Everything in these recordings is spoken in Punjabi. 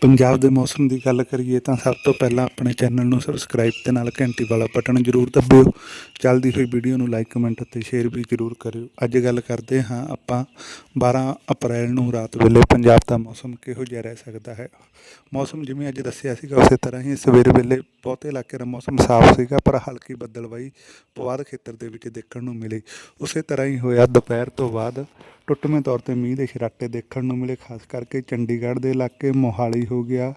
ਪੰਜਾਬ ਦੇ ਮੌਸਮ ਦੀ ਗੱਲ ਕਰੀਏ ਤਾਂ ਸਭ ਤੋਂ ਪਹਿਲਾਂ ਆਪਣੇ ਚੈਨਲ ਨੂੰ ਸਬਸਕ੍ਰਾਈਬ ਤੇ ਨਾਲ ਘੰਟੀ ਵਾਲਾ ਬਟਨ ਜ਼ਰੂਰ ਦਬਿਓ। ਚੱਲਦੀ ਹੋਈ ਵੀਡੀਓ ਨੂੰ ਲਾਈਕ ਕਮੈਂਟ ਅਤੇ ਸ਼ੇਅਰ ਵੀ ਜ਼ਰੂਰ ਕਰਿਓ। ਅੱਜ ਗੱਲ ਕਰਦੇ ਹਾਂ ਆਪਾਂ 12 ਅਪ੍ਰੈਲ ਨੂੰ ਰਾਤ ਵੇਲੇ ਪੰਜਾਬ ਦਾ ਮੌਸਮ ਕਿਹੋ ਜਿਹਾ ਰਹਿ ਸਕਦਾ ਹੈ? ਮੌਸਮ ਜਿਵੇਂ ਅੱਜ ਦੱਸਿਆ ਸੀਗਾ, ਉਸੇ ਤਰ੍ਹਾਂ ਹੀ ਸਵੇਰ ਵੇਲੇ ਬਹੁਤੇ ਇਲਾਕੇ ਦਾ ਮੌਸਮ ਸਾਫ਼ ਸੀਗਾ, ਪਰ ਹਲਕੀ ਬੱਦਲਵਾਈ ਪਵਾਦ ਖੇਤਰ ਦੇ ਵਿੱਚ ਦੇਖਣ ਨੂੰ ਮਿਲੀ। ਉਸੇ ਤਰ੍ਹਾਂ ਹੀ ਹੋਇਆ ਦੁਪਹਿਰ ਤੋਂ ਬਾਅਦ ਟੁੱਟਵੇਂ ਤੌਰ ਤੇ ਮੀਂਹ ਦੇ ਛਰਾਟੇ ਦੇਖਣ ਨੂੰ ਮਿਲੇ, ਖਾਸ ਕਰਕੇ ਚੰਡੀਗੜ੍ਹ ਦੇ ਇਲਾਕੇ, ਮੋਹਾਲੀ ਹੋ ਗਿਆ,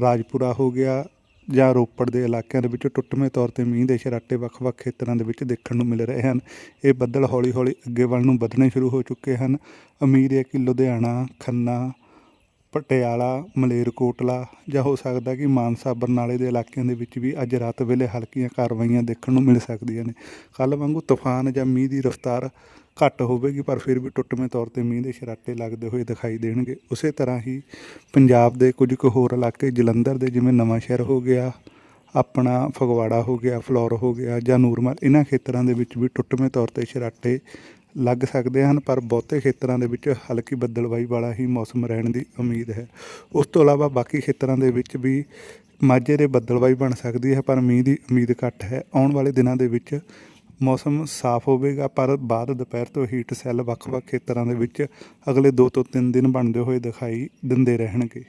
ਰਾਜਪੁਰਾ ਹੋ ਗਿਆ ਜਾਂ ਰੋਪੜ ਦੇ ਇਲਾਕਿਆਂ ਦੇ ਵਿੱਚ ਟੁੱਟਵੇਂ ਤੌਰ ਤੇ ਮੀਂਹ ਦੇ ਛਰਾਟੇ ਵੱਖ-ਵੱਖ ਖੇਤਰਾਂ ਦੇ ਵਿੱਚ ਦੇਖਣ ਨੂੰ ਮਿਲ ਰਹੇ ਹਨ। ਇਹ ਬੱਦਲ ਹੌਲੀ-ਹੌਲੀ ਅੱਗੇ ਵੱਲ ਨੂੰ ਵਧਣੇ ਸ਼ੁਰੂ ਹੋ ਚੁੱਕੇ ਹਨ। ਉਮੀਦ ਹੈ ਕਿ ਲੁਧਿਆਣਾ, ਖੰਨਾ ਪਟਿਆਲਾ, ਮਲੇਰਕੋਟਲਾ ਜਾਂ ਹੋ ਸਕਦਾ ਕਿ ਮਾਨਸਾ, ਬਰਨਾਲੇ ਦੇ ਇਲਾਕਿਆਂ ਦੇ ਵਿੱਚ ਵੀ ਅੱਜ ਰਾਤ ਵੇਲੇ ਹਲਕੀਆਂ ਕਾਰਵਾਈਆਂ ਦੇਖਣ ਨੂੰ ਮਿਲ ਸਕਦੀਆਂ ਨੇ। ਕੱਲ੍ਹ ਵਾਂਗੂ ਤੂਫਾਨ ਜਾਂ ਮੀਂਹ ਦੀ ਰਫ਼ਤਾਰ ਘੱਟ ਹੋਵੇਗੀ, ਪਰ ਫਿਰ ਵੀ ਟੁੱਟਵੇਂ ਤੌਰ ਤੇ ਮੀਂਹ ਦੇ ਸ਼ਰਾਟੇ ਲੱਗਦੇ ਹੋਏ ਦਿਖਾਈ ਦੇਣਗੇ। ਉਸੇ ਤਰ੍ਹਾਂ ਹੀ ਪੰਜਾਬ ਦੇ ਕੁਝ ਕੁ ਹੋਰ ਇਲਾਕੇ, ਜਲੰਧਰ ਦੇ ਜਿਵੇਂ ਨਵਾਂ ਸ਼ਹਿਰ ਹੋ ਗਿਆ, ਆਪਣਾ ਫਗਵਾੜਾ ਹੋ ਗਿਆ, ਫਲੋਰ ਹੋ ਗਿਆ ਜਾਂ ਨੂਰਮਲ ਇਹਨਾਂ ਖੇਤਰਾਂ ਦੇ ਵਿੱਚ ਵੀ ਟੁੱਟਵੇਂ ਤੌਰ ਤੇ ਸ਼ਰਾਟੇ ਲੱਗ ਸਕਦੇ ਹਨ, ਪਰ ਬਹੁਤੇ ਖੇਤਰਾਂ ਦੇ ਵਿੱਚ ਹਲਕੀ ਬੱਦਲਵਾਈ ਵਾਲਾ ਹੀ ਮੌਸਮ ਰਹਿਣ ਦੀ ਉਮੀਦ ਹੈ। ਉਸ ਤੋਂ ਇਲਾਵਾ ਬਾਕੀ ਖੇਤਰਾਂ ਦੇ ਵਿੱਚ ਵੀ ਮਾਝੇ ਦੇ ਬੱਦਲਵਾਈ ਬਣ ਸਕਦੀ ਹੈ, ਪਰ ਮੀਂਹ ਦੀ ਉਮੀਦ ਘੱਟ ਹੈ। ਆਉਣ ਵਾਲੇ ਦਿਨਾਂ ਦੇ ਵਿੱਚ ਮੌਸਮ ਸਾਫ਼ ਹੋਵੇਗਾ, ਪਰ ਬਾਅਦ ਦੁਪਹਿਰ ਤੋਂ ਹੀਟ ਸੈੱਲ ਵੱਖ-ਵੱਖ ਖੇਤਰਾਂ ਦੇ ਵਿੱਚ ਅਗਲੇ 2 ਤੋਂ 3 ਦਿਨ ਬਣਦੇ ਹੋਏ ਦਿਖਾਈ ਦਿੰਦੇ ਰਹਿਣਗੇ।